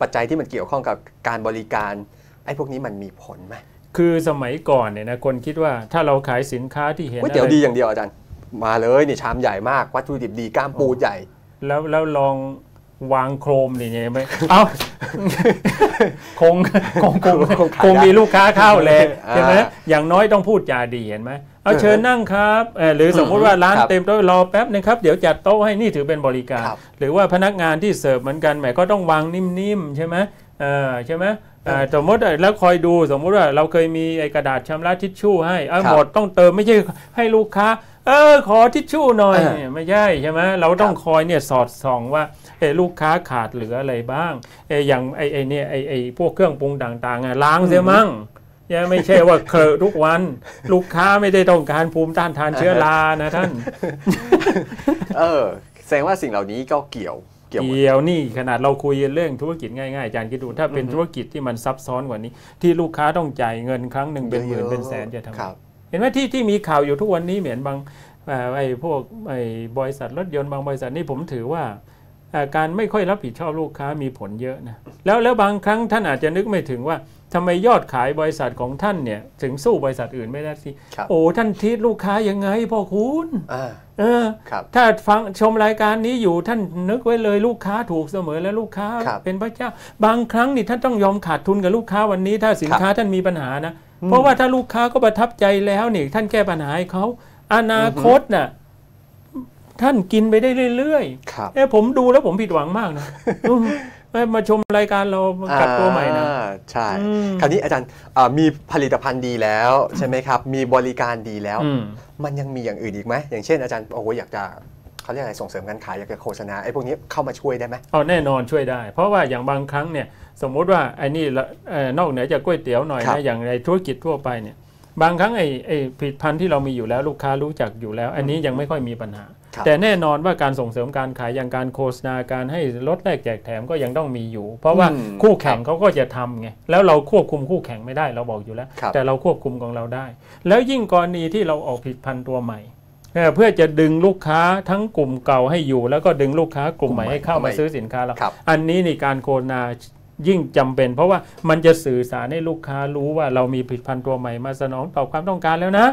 ปัจจัยที่มันเกี่ยวข้องกับการบริการไอ้พวกนี้มันมีผลไหมคือสมัยก่อนเนี่ยนะคนคิดว่าถ้าเราขายสินค้าที่เห็นก๋วยเตี๋ยวอะไรดีอย่างเดียวอาจารย์มาเลยนี่ชามใหญ่มากวัตถุดิบดีกล้ามปูใหญ่ แล้วแล้วลอง วางโครมนี่ไงไหมเอ้าคงคงคงคงขายคงมีลูกค้าเข้าแหละอ่าใช่ไหมอย่างน้อยต้องพูดจาดีเห็นไหมเอาเออเชิญนั่งครับเอ่อหรือสมมุติว่าร้านครับเต็มโต๊ะรอแป๊บนึงครับ เดี๋ยวจัดโต๊ะให้นี่ถือเป็นบริการครับหรือว่าพนักงานที่เสิร์ฟเหมือนกันแหมก็ต้องวางนิ่มๆใช่ไหมเออใช่ไหมเอ่อสมมติแล้วคอยดูสมมุติว่าเราเคยมีไอ้กระดาษชำระทิชชู่ให้เอาครับหมดต้องเติมไม่ใช่ให้ลูกค้า เออขอทิชชู่หน่อยเออไม่ใช่ใช่ไหมเราต้องครับคอยเนี่ยสอดส่องว่าเออลูกค้าขาดเหลืออะไรบ้างเอออย่างไอ้ไอ้เนี่ยไอ้ไอ้พวกเครื่องปรุงต่างๆอะล้างเสียมั่งยังไม่ใช่ว่าเคอะทุกวัน ลูกค้าไม่ได้ต้องการภูมิต้านทานเชื้อรานะท่าน เออ แสดงว่าสิ่งเหล่านี้ก็เกี่ยวเกี่ยวหมดเกี่ยวนี่ขนาดเราคุยเรื่องธุรกิจง่ายๆอาจารย์คิดดูถ้าเป็นธุรกิจที่มันซับซ้อนกว่านี้ ที่ลูกค้าต้องจ่ายเงินครั้งหนึ่งเป็นหมื่นเป็นแสนจะทำไงครับเห็นไหมที่ที่มีข่าวอยู่ทุกวันนี้เหมือนบางเอ่อไอ้พวกไอ้บริษัทรถยนต์บางบริษัทนี่ผมถือว่าเอ่อการไม่ค่อยรับผิดชอบลูกค้ามีผลเยอะนะแล้วแล้วบางครั้งท่านอาจจะนึกไม่ถึงว่าทำไมยอดขายบริษัทของท่านเนี่ยถึงสู้บริษัทอื่นไม่ได้สิครับโอ้ท่านทีตลูกค้ายังไงพ่อคุณอ่าเออครับถ้าฟังชมรายการนี้อยู่ท่านนึกไว้เลยลูกค้าถูกเสมอและลูกค้าครับเป็นพระเจ้า บางครั้งนี่ท่านต้องยอมขาดทุนกับลูกค้าวันนี้ ถ้าสินครับค้าท่านมีปัญหานะ เพราะว่าถ้าลูกค้าก็ประทับใจแล้วนี่ท่านแก้ปัญหาให้เขาอนาคตน่ะท่านกินไปได้เรื่อยครับๆเอ้ผมดูแล้วผมผิดหวังมากนะอืมเอ้ยมาชมรายการเรากลับตัวใหม่นะอ่าใช่อืมคราวนี้อาจารย์อ่ามีผลิตภัณฑ์ดีแล้วใช่ไหมครับ มีบริการดีแล้วอืมมันยังมีอย่างอื่นอีกไหม อย่างเช่นอาจารย์โอ้โหอยากจะเขาเรียกอะไรส่งเสริมการขายอยากจะโฆษณาไอ้พวกนี้เข้ามาช่วยได้ไหมเอาแน่นอนช่วยได้ เพราะว่าอย่างบางครั้งเนี่ย สมมุติว่าไอ้นี่ละเอ่อนอกเหนือจากก๋วยเตี๋ยวหน่อยครับนะอย่างในธุรกิจทั่วไปเนี่ยบางครั้งไอ้ไอ้ผลิตภัณฑ์ที่เรามีอยู่แล้วลูกค้ารู้จักอยู่แล้ว อันนี้ยังไม่ค่อยมีปัญหาครับแต่แน่นอนว่าการส่งเสริมการขายอย่างการโฆษณาการให้ลดแลกแจกแถมก็ยังต้องมีอยู่ เพราะว่าอืมคู่แข่งเขาก็จะทำไงแล้วเราควบคุมคู่แข่งไม่ได้เราบอกอยู่แล้วครับแต่เราควบคุมของเราได้ แล้วยิ่งกรณีที่เราออกผลิตภัณฑ์ตัวใหม่เอ่อเพื่อจะดึงลูกค้าทั้งกลุ่มเก่าให้อยู่ แล้วก็ดึงลูกค้ากลุ่มใหม่ให้เข้ามาซื้อสินค้าเราครับอันนี้ในการโฆษณา ยิ่งจำเป็น เพราะว่ามันจะสื่อสารให้ลูกค้ารู้ว่าเรามีผลิตภัณฑ์ตัวใหม่มาสนองตอบความต้องการแล้วนะ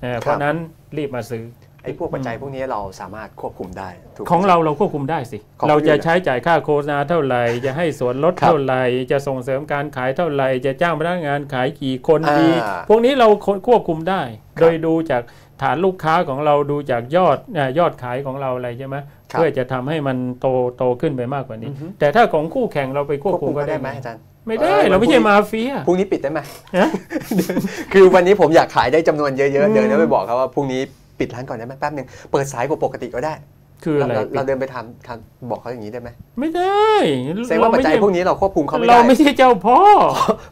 เอ่อเพราะนั้นรีบมาซื้อไอ้พวกปัจจัยพวกนี้เราสามารถควบคุมได้ถูกไหมของเราเราควบคุมได้สิของเราจะคนอื่นใช้จ่ายค่าโฆษณาเท่าไหร่ จะให้ส่วนลดครับเท่าไหร่ จะส่งเสริมการขายเท่าไหร่ จะจ้างพนักงานขายกี่คนดีอ่าพวกนี้เราควบคุมได้ครับโดยดูจากฐานลูกค้าของเราดูจากยอดเอ่อยอดขายของเราอะไรใช่ไหมครับ เพื่อจะทำให้มันโตโตขึ้นไปมากกว่านี้อือฮึแต่ถ้าของคู่แข่งเราไปควบควบคุคุมมก็ก็ได้ได้ไหไหมมอาจารย์ไม่ได้เออเราไม่ใช่วันพรุ่งนี้มาเฟียพรุ่งนี้ปิดได้ไหมฮะคือวันนี้ผมอยากขายได้จำนวนเยอะๆอืมเดินแล้วไปบอกเขาว่าพรุ่งนี้ปิดร้านก่อนได้ไหมแป๊บหนึ่งเปิดสายกว่าปกติก็ได้ คืออะไรเราเราเดินไปทำทำบอกเขาอย่างนี้ได้ไหมไม่ได้แสดงว่าปัจจัยพวกนี้เราควบคุมเขาไม่เราได้ไม่ใช่เจ้าพ่อ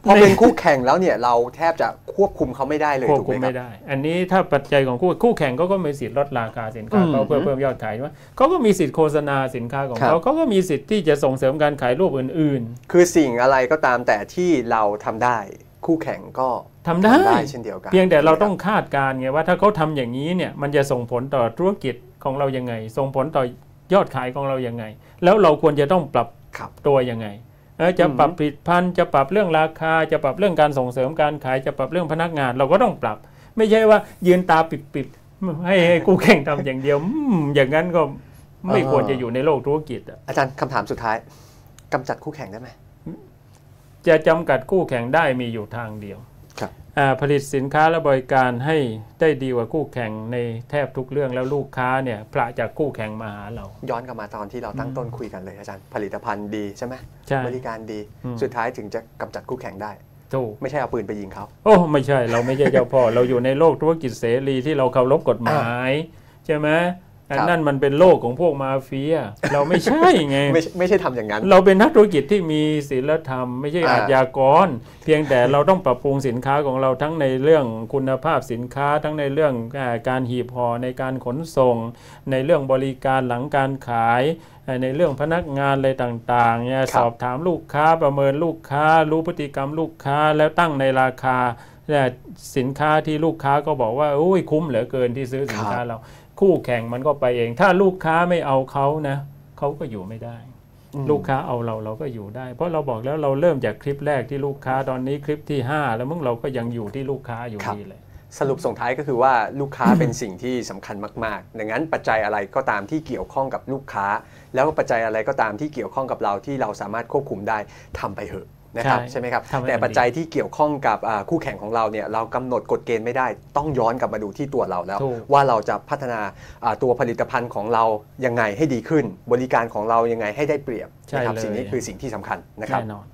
พอเป็นคู่แข่งแล้วเนี่ยเราแทบจะควบคุมเขาไม่ได้เลยควบถูกคุไหมมครัไม่บได้ อันนี้ถ้าปัจจัยของคู่คู่แข่งก็ก็มีสิทธิ์ลดราคาสินค้าอืมเขาเพื่อเพิ่มยอดขายใช่ไหมเขาก็มีสิทธิ์โฆษณาสินค้าของครับเขาเขาก็มีสิทธิ์ที่จะส่งเสริมการขายรูปอื่นคือสิ่งอะไรก็ตามแต่ที่เราทำได้ คู่แข่งก็ๆทำได้เช่นเดียวกัน เพียงแต่เราต้องคาดการณ์ไงว่าถ้าเขาทำอย่างนี้เนี่ยมันจะส่งผลต่อธุรกิจของเรายังไง ส่งผลต่อยอดขายของเรายังไง แล้วเราควรจะต้องปรับครับตัวยังไงเออจะอืมปรับผลิตภัณฑ์จะปรับเรื่องราคา จะปรับเรื่องการส่งเสริมการขายจะปรับเรื่องพนักงาน เราก็ต้องปรับ ไม่ใช่ว่ายืนตาปิดๆให้ให้คู่แข่งทำอย่างเดียวอืมอย่างนั้นก็ไม่ควรจะอยู่ในโลกธุรกิจอะอาจารย์คำถามสุดท้ายกำจัดคู่แข่งได้ไหม จะจำกัดคู่แข่งได้มีอยู่ทางเดียวครับอ่าผลิตสินค้าและบริการให้ได้ดีกว่าคู่แข่งในแทบทุกเรื่องแล้วลูกค้าเนี่ยพระจากคู่แข่งมาหาเรา ย้อนกลับมาตอนที่เราตั้งต้นคุยกันเลยอาจารย์ ผลิตภัณฑ์ดีใช่ไหมใช่บริการดีอืมสุดท้ายถึงจะกำจัดคู่แข่งได้ถูกไม่ใช่เอาปืนไปยิงเขาโอ้ไม่ใช่เราไม่ใช่เจ้าพ่อเราอยู่ในโลกธุรกิจเสรีที่เราเคารพกฎหมายใช่ไหมอั นนั่นมันเป็นโลกของพวกมาเฟีย เราไม่ใช่ไง ไม่ใช่ไม่ใช่ทำอย่างนั้น เราเป็นนักธุรกิจที่มีศีลธรรม ไม่ใช่อ่าอาชญากร เพียงแต่เราต้องปรับปรุงสินค้าของเราทั้งในเรื่องคุณภาพสินค้า ทั้งในเรื่องอาการหีบห่อในการขนส่ง ในเรื่องบริการหลังการขายเอ่อในเรื่องพนักงานอะไรต่างๆเนี่ยครับสอบถามลูกค้าประเมินลูกค้า รู้พฤติกรรมลูกค้าแล้วตั้งในราคา เนี่ยสินค้าที่ลูกค้าก็บอกว่าโอ้ยคุ้มเหลือเกินที่ซื้อสินค้าเรา คู่แข่งมันก็ไปเอง ถ้าลูกค้าไม่เอาเขานะเขาก็อยู่ไม่ได้อืมลูกค้าเอาเราเราก็อยู่ได้ เพราะเราบอกแล้วเราเริ่มจากคลิปแรกที่ลูกค้าตอนนี้คลิปที่ 5 แล้วมึงเราก็ยังอยู่ที่ลูกค้าอยู่ครับดีเลยสรุปส่งท้ายก็คือว่าลูกค้าเป็นสิ่งที่สำคัญมากๆ ดังนั้นปัจจัยอะไรก็ตามที่เกี่ยวข้องกับลูกค้า แล้วก็ปัจจัยอะไรก็ตามที่เกี่ยวข้องกับเราที่เราสามารถควบคุมได้ทำไปเถอะ นะครับใช่ใช่ไหมครับทำให้มันแต่ปัจจัยที่เกี่ยวข้องกับอ่าคู่แข่งของเราเนี่ยเรากำหนดกฎเกณฑ์ไม่ได้ต้องย้อนกลับมาดูที่ตัวเราแล้วถูกว่าเราจะพัฒนาอ่าตัวผลิตภัณฑ์ของเรายังไงให้ดีขึ้น บริการของเรายังไงให้ได้เปรียบนะครับใช่เลยสิ่งนี้คือสิ่งที่สำคัญนะครับแน่นอน